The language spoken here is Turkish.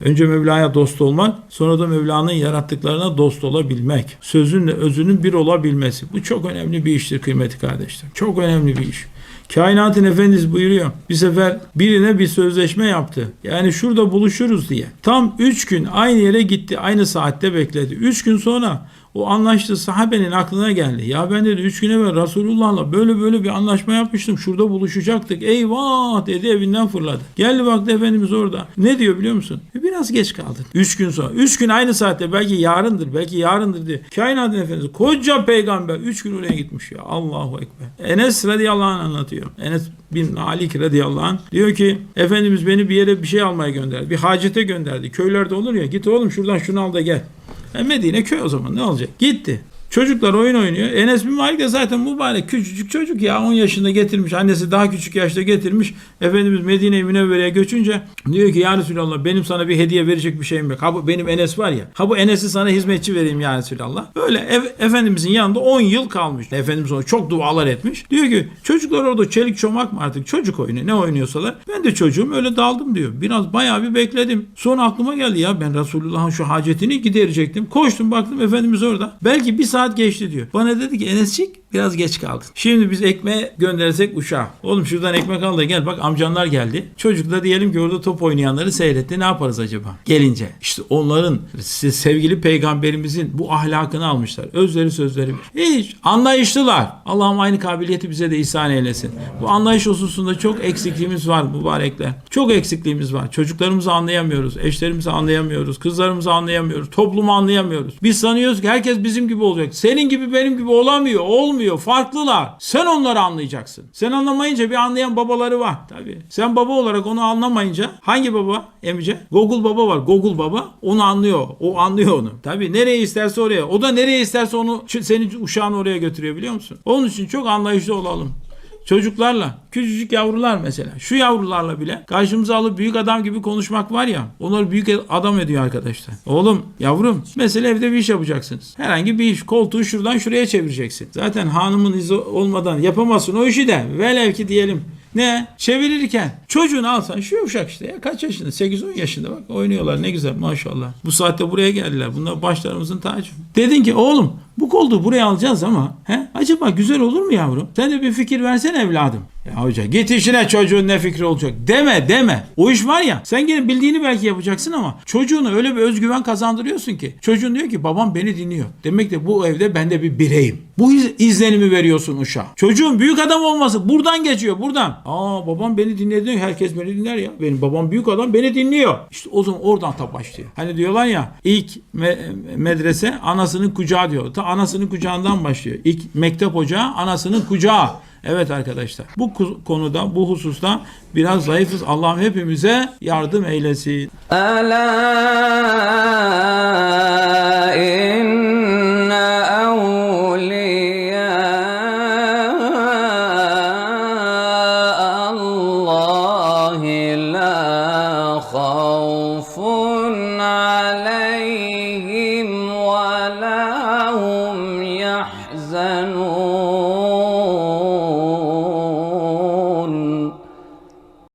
Önce Mevla'ya dost olmak, sonra da Mevla'nın yarattıklarına dost olabilmek. Sözünle özünün bir olabilmesi. Bu çok önemli bir iştir kıymetli kardeşler. Çok önemli bir iş. Kainatın Efendisi buyuruyor. Bir sefer birine bir sözleşme yaptı. Yani şurada buluşuruz diye. Tam üç gün aynı yere gitti. Aynı saatte bekledi. Üç gün sonra o anlaştığı sahabenin aklına geldi. Ya ben dedi üç gün evvel Resulullah'la böyle böyle bir anlaşma yapmıştım. Şurada buluşacaktık. Eyvah dedi evinden fırladı. Geldi baktı Efendimiz orada. Ne diyor biliyor musun? "E, Biraz geç kaldın. Üç gün sonra. Üç gün aynı saatte belki yarındır. Belki yarındır diye. Kainatın Efendisi koca peygamber. Üç gün oraya gitmiş ya. Allahu Ekber. Enes radıyallahu anh anlatıyor. Enes bin Malik radıyallahu anh diyor ki Efendimiz beni bir yere bir şey almaya gönderdi. Bir hacete gönderdi. Köylerde olur ya. Git oğlum şuradan şunu al da gel. E Medine köy o zaman ne olacak? Gitti. Çocuklar oyun oynuyor. Enes bin Malik de zaten mübarek küçücük çocuk ya 10 yaşında getirmiş. Annesi daha küçük yaşta getirmiş. Efendimiz Medine-i Münevvere'ye göçünce diyor ki ya Resulallah benim sana bir hediye verecek bir şeyim yok. Ha bu benim Enes var ya. Ha bu Enes'i sana hizmetçi vereyim ya Resulallah. Böyle ev- Efendimizin yanında 10 yıl kalmış. Efendimiz ona çok dualar etmiş. Diyor ki çocuklar orada çelik çomak mı artık çocuk oyunu ne oynuyorsalar. Ben de çocuğum öyle daldım diyor. Biraz bayağı bir bekledim. Sonra aklıma geldi ya ben Resulullah'ın şu hacetini giderecektim. Koştum baktım Efendimiz orada. Belki bir saat geçti diyor. Bana dedi ki Enescik biraz geç kaldın. Şimdi biz ekmeğe göndersek uşağa. Oğlum şuradan ekmek al da gel bak amcanlar geldi. Çocuk da diyelim ki orada top oynayanları seyretti. Ne yaparız acaba? Gelince. işte onların sevgili peygamberimizin bu ahlakını almışlar. Özleri sözleri. Hiç anlayışlılar. Allah'ım aynı kabiliyeti bize de ihsan eylesin. Bu anlayış hususunda çok eksikliğimiz var mübarekler. Çok eksikliğimiz var. Çocuklarımızı anlayamıyoruz. Eşlerimizi anlayamıyoruz. Kızlarımızı anlayamıyoruz. Toplumu anlayamıyoruz. Biz sanıyoruz ki herkes bizim gibi olacak. Senin gibi benim gibi olamıyor. Olmuyor. Farklılar. Sen onları anlayacaksın. Sen anlamayınca bir anlayan babaları var. Tabii. Sen baba olarak onu anlamayınca hangi baba emice? Google baba var. Google baba onu anlıyor. O anlıyor onu. Tabii nereye isterse oraya. O da nereye isterse onu senin uşağını oraya götürüyor biliyor musun? Onun için çok anlayışlı olalım. Çocuklarla, küçücük yavrular mesela. Şu yavrularla bile karşımıza alıp büyük adam gibi konuşmak var ya. Onları büyük adam ediyor arkadaşlar. Oğlum, yavrum, mesela evde bir iş yapacaksınız. Herhangi bir iş, koltuğu şuradan şuraya çevireceksin. Zaten hanımın izi olmadan yapamazsın o işi de. Velev ki diyelim ne? Çevirirken çocuğunu alsan şu uşak işte ya kaç yaşında? 8-10 yaşında bak oynuyorlar ne güzel maşallah. Bu saatte buraya geldiler. Bunlar başlarımızın tacı. Dedin ki oğlum bu koltuğu buraya alacağız ama he, acaba güzel olur mu yavrum? Sen de bir fikir versene evladım. Ya hoca git işine çocuğun ne fikri olacak. Deme deme. O iş var ya sen gene bildiğini belki yapacaksın ama çocuğuna öyle bir özgüven kazandırıyorsun ki. Çocuğun diyor ki babam beni dinliyor. Demek ki bu evde ben de bir bireyim. Bu iz- izlenimi veriyorsun uşağa. Çocuğun büyük adam olması buradan geçiyor buradan. Aa babam beni dinledi herkes beni dinler ya. Benim babam büyük adam beni dinliyor. İşte o zaman oradan ta başlıyor. Hani diyorlar ya ilk me- medrese anasının kucağı diyor. Ta anasının kucağından başlıyor. İlk mektep ocağı anasının kucağı. Evet arkadaşlar bu konuda bu hususta biraz zayıfız. Allah hepimize yardım eylesin. Ala خوف عليهم ولا هم يحزنون.